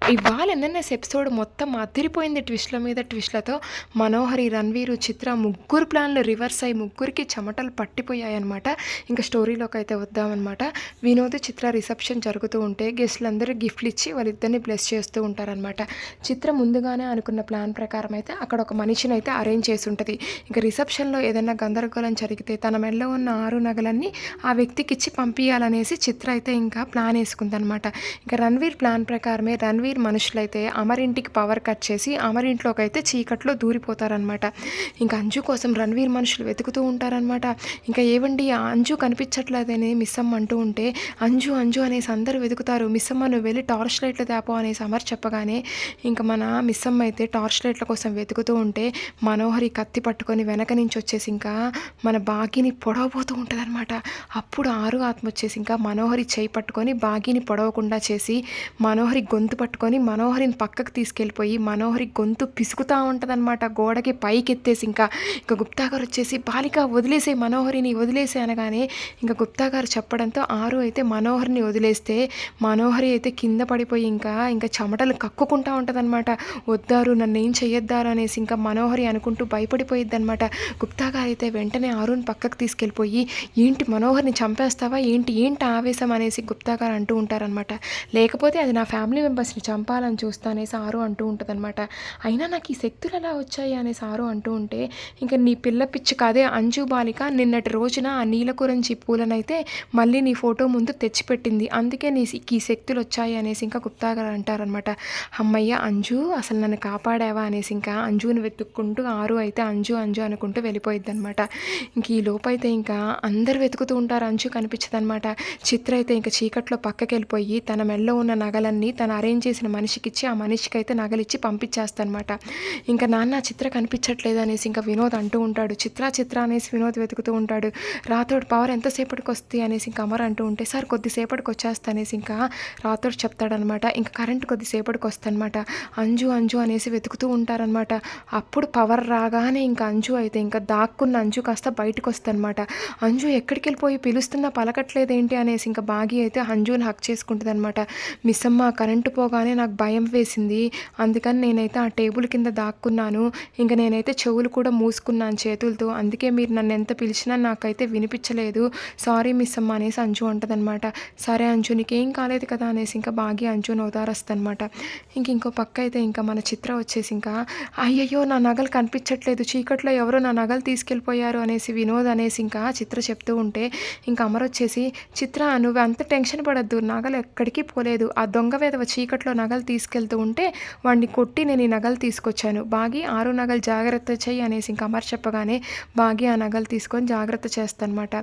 ఇవాళ NNS episode మొత్తం అదిరిపోయింది ట్విస్ట్ల మీద ట్విస్ట్లతో మనోహరి రణ్వీరు చిత్ర ముగ్గురు ప్లాన్లు రివర్స్ అయ్యి ముగ్గురికి చెమటలు పట్టిపోయాయి అనమాట ఇంకా స్టోరీలోకి అయితే వద్దామన్నమాట. వినోద్ చిత్ర రిసెప్షన్ జరుగుతూ ఉంటే గెస్టులందరూ గిఫ్ట్లు ఇచ్చి వాళ్ళిద్దరిని బ్లెస్ చేస్తూ ఉంటారనమాట చిత్ర ముందుగానే అనుకున్న ప్లాన్ ప్రకారం అయితే అక్కడ ఒక మనిషిని అయితే అరేంజ్ చేసి ఉంటుంది. ఇంకా రిసెప్షన్లో ఏదైనా గందరగోళం జరిగితే తన మెడలో ఉన్న ఆరు నగలన్నీ ఆ వ్యక్తికి ఇచ్చి పంపించాలనేసి చిత్ర అయితే ఇంకా ప్లాన్ వేసుకుందనమాట ఇంకా రణ్వీర్ ప్లాన్ ప్రకారమే రణ్వీర్ మనుషులైతే అమరింటికి పవర్ కట్ చేసి అమరింట్లోకి అయితే చీకట్లో దూరిపోతారనమాట ఇంకా అంజు కోసం రణవీర్ మనుషులు వెతుకుతూ ఉంటారనమాట ఇంకా ఏవండి ఆ అంజు కనిపించట్లేదని మిస్సమ్మ అంటూ ఉంటే అంజు అంజు అనేసి అందరూ వెతుకుతారు. మిస్సమ్మ నువ్వు వెళ్ళి టార్చ్ లైట్లు తేపో అనేసి అమర్ చెప్పగానే ఇంకా మన మిస్సమ్మ అయితే టార్చ్ లైట్ల కోసం వెతుకుతూ ఉంటే మనోహరి కత్తి పట్టుకొని వెనక నుంచి వచ్చేసి ఇంకా మన బాగిని పొడవబోతూ ఉంటుందన్నమాట. అప్పుడు ఆరు ఆత్మ వచ్చేసి ఇంకా మనోహరి చేయి పట్టుకొని బాగిని పొడవకుండా చేసి మనోహరి గొంతు పట్టుకొని మనోహరిని పక్కకు తీసుకెళ్ళిపోయి మనోహరి గొంతు పిసుకుతూ ఉంటుందన్నమాట. గోడకి పైకి ఎత్తేసి ఇంకా ఇంకా గుప్తా గారు వచ్చేసి బాలిక వదిలేసే మనోహరిని వదిలేసే అనగానే ఇంకా గుప్తా గారు చెప్పడంతో ఆరు అయితే మనోహరిని వదిలేస్తే మనోహరి అయితే కింద పడిపోయి ఇంకా ఇంకా చెమటలు కక్కుకుంటా ఉంటుందన్నమాట. వద్దారు నన్ను ఏం చేయొద్దారు అనేసి ఇంకా మనోహరి అనుకుంటూ భయపడిపోయిద్ది అనమాట గుప్తా గారు అయితే వెంటనే ఆరుని పక్కకు తీసుకెళ్ళిపోయి ఏంటి మనోహర్ని చంపేస్తావా? ఏంటి ఏంటి ఆవేశం అనేసి గుప్తా గారు అంటూ ఉంటారనమాట లేకపోతే అది నా ఫ్యామిలీ మెంబర్స్ని చంపాలని చూస్తానే సారు అంటూ ఉంటుందన్నమాట. అయినా నాకు ఈ శక్తులు ఎలా వచ్చాయి అనే సారు అంటూ ఉంటే ఇంకా నీ పిల్ల పిచ్చి కాదే అంజు బాలిక నిన్నటి రోజున ఆ నీలకురంచి పూలనైతే మళ్ళీ నీ ఫోటో ముందు తెచ్చిపెట్టింది. అందుకే నీ ఈ శక్తులు వచ్చాయి అనేసి ఇంకా గుప్తా గారు అంటారనమాట అమ్మయ్య అంజు అసలు నన్ను కాపాడావా? అనేసి ఇంకా అంజుని వెతుక్కుంటూ ఆరు అయితే అంజు అంజు అనుకుంటూ వెళ్ళిపోయిద్ది అనమాట ఇంక ఈ లోపైతే ఇంకా అందరు వెతుకుతూ ఉంటారు అంజు కనిపించదనమాట చిత్ర అయితే ఇంకా చీకట్లో పక్కకి వెళ్ళిపోయి తన మెడలో ఉన్న నగలన్నీ తను అరేంజ్ చేసి చేసిన మనిషికి ఇచ్చి ఆ మనిషికి అయితే నగలిచ్చి పంపించేస్తానమాట. ఇంకా నాన్న చిత్ర కనిపించట్లేదు అనేసి ఇంకా వినోద్ అంటూ ఉంటాడు. చిత్ర చిత్ర అనేసి వినోద్ వెతుకుతూ ఉంటాడు. రాతోడు పవర్ ఎంతసేపటికి వస్తుంది అనేసి ఇంకా అమర్ అంటూ ఉంటే సార్ కొద్దిసేపటికి వచ్చేస్తా అనేసి ఇంకా రాతోడు చెప్తాడనమాట. ఇంకా కరెంట్ కొద్దిసేపటికి వస్తానమాట అంజు అంజు అనేసి వెతుకుతూ ఉంటారనమాట. అప్పుడు పవర్ రాగానే ఇంకా అంజు అయితే ఇంకా దాక్కున్న అంజు కాస్త బయటకు వస్తానమాట అంజు ఎక్కడికి వెళ్ళిపోయి పిలుస్తున్నా పలకట్లేదేంటి అనేసి ఇంకా బాగి అయితే అంజుని హక్ చేసుకుంటుంది అనమాట కరెంటు పోగానే నాకు భయం వేసింది. అందుకని నేనైతే ఆ టేబుల్ కింద దాక్కున్నాను. ఇంకా నేనైతే చెవులు కూడా మూసుకున్నాను చేతులతో. అందుకే మీరు నన్ను ఎంత పిలిచినా నాకైతే వినిపించలేదు. సారీ మిస్ అమ్మ అనేసి అంజు అంటదనమాట. సరే అంజు నీకేం కాలేదు కదా అనేసి ఇంకా బాగి అంజుని అనమాట ఇంక ఇంకో పక్క అయితే ఇంకా మన చిత్ర వచ్చేసి ఇంకా అయ్యయ్యో నా నగలు కనిపించట్లేదు. చీకట్లో ఎవరో నా నగలు తీసుకెళ్ళిపోయారు అనేసి వినోద్ అనేసి ఇంకా చిత్ర చెప్తూ ఉంటే ఇంకా అమర్ వచ్చేసి చిత్ర నువ్వు అంత టెన్షన్ పడద్దు. నగలు ఎక్కడికి పోలేదు. ఆ దొంగ వేదవ చీకట్లో నగలు తీసుకెళ్తూ ఉంటే వాడిని కొట్టి నేను ఈ నగలు తీసుకొచ్చాను. బాగి ఆరు నగలు జాగ్రత్త చెయ్యి అనేసి ఇంకా అమర్ చెప్పగానే బాగి ఆ నగలు తీసుకొని జాగ్రత్త చేస్తానమాట.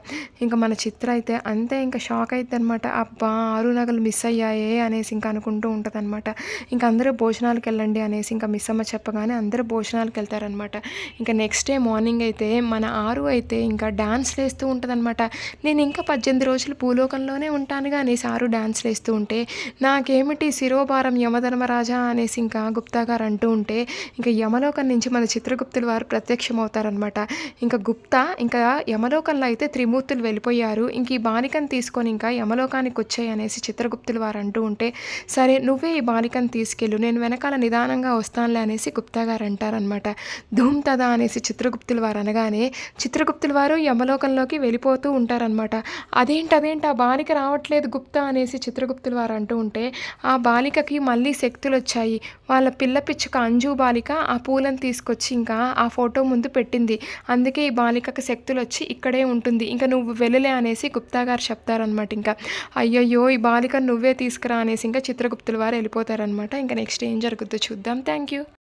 ఇంకా మన చిత్ర అయితే అంతే ఇంకా షాక్ అయితే అనమాట అబ్బా ఆరు నగలు మిస్ అయ్యాయే అనేసి ఇంకా అనుకుంటూ ఉంటుంది అనమాట ఇంకా అందరూ భోజనాలకు వెళ్ళండి అనేసి ఇంకా మిస్ అమ్మ చెప్పగానే అందరూ భోజనాలకు వెళ్తారనమాట. ఇంకా నెక్స్ట్ డే మార్నింగ్ అయితే మన ఆరు అయితే ఇంకా డాన్స్ వేస్తూ ఉంటుందన్నమాట నేను ఇంకా పద్దెనిమిది రోజులు భూలోకంలోనే ఉంటానుగా అనేసి ఆరు డాన్స్ వేస్తూ ఉంటే నాకేమిటి శిరోభార యమధర్మరాజా అనేసి ఇంకా గుప్తా గారు అంటూ ఉంటే ఇంకా యమలోకం నుంచి మన చిత్రగుప్తుల వారు ప్రత్యక్షమవుతారనమాట ఇంకా గుప్తా ఇంకా యమలోకంలో అయితే త్రిమూర్తులు వెళ్ళిపోయారు. ఇంక ఈ బాలికను తీసుకొని ఇంకా యమలోకానికి వచ్చాయి అనేసి చిత్రగుప్తుల వారు అంటూ ఉంటే సరే నువ్వే ఈ బాలికను తీసుకెళ్ళు నేను వెనకాల నిదానంగా వస్తానులే అనేసి గుప్తా గారు అంటారనమాట ధూమ్ తదా అనేసి చిత్రగుప్తుల వారు అనగానే చిత్రగుప్తుల వారు యమలోకంలోకి వెళ్ళిపోతూ ఉంటారనమాట అదేంటి అదేంటి ఆ బాలిక రావట్లేదు గుప్తా అనేసి చిత్రగుప్తుల వారు అంటూ ఉంటే ఆ బాలికకి మళ్ళీ శక్తులు వచ్చాయి వాళ్ళ పిల్ల పిచ్చుక అంజు బాలిక ఆ పూలను తీసుకొచ్చి ఇంకా ఆ ఫోటో ముందు పెట్టింది. అందుకే ఈ బాలికకు శక్తులు వచ్చి ఇక్కడే ఉంటుంది. ఇంకా నువ్వు వెళ్ళలే అనేసి గుప్తా గారు చెప్తారనమాట ఇంకా. అయ్యయ్యో ఈ బాలిక నువ్వే తీసుకురా అనేసి ఇంకా చిత్రగుప్తుల వారు వెళ్ళిపోతారనమాట ఇంకా నెక్స్ట్ ఏం జరుగుతుందో చూద్దాం. Thank you.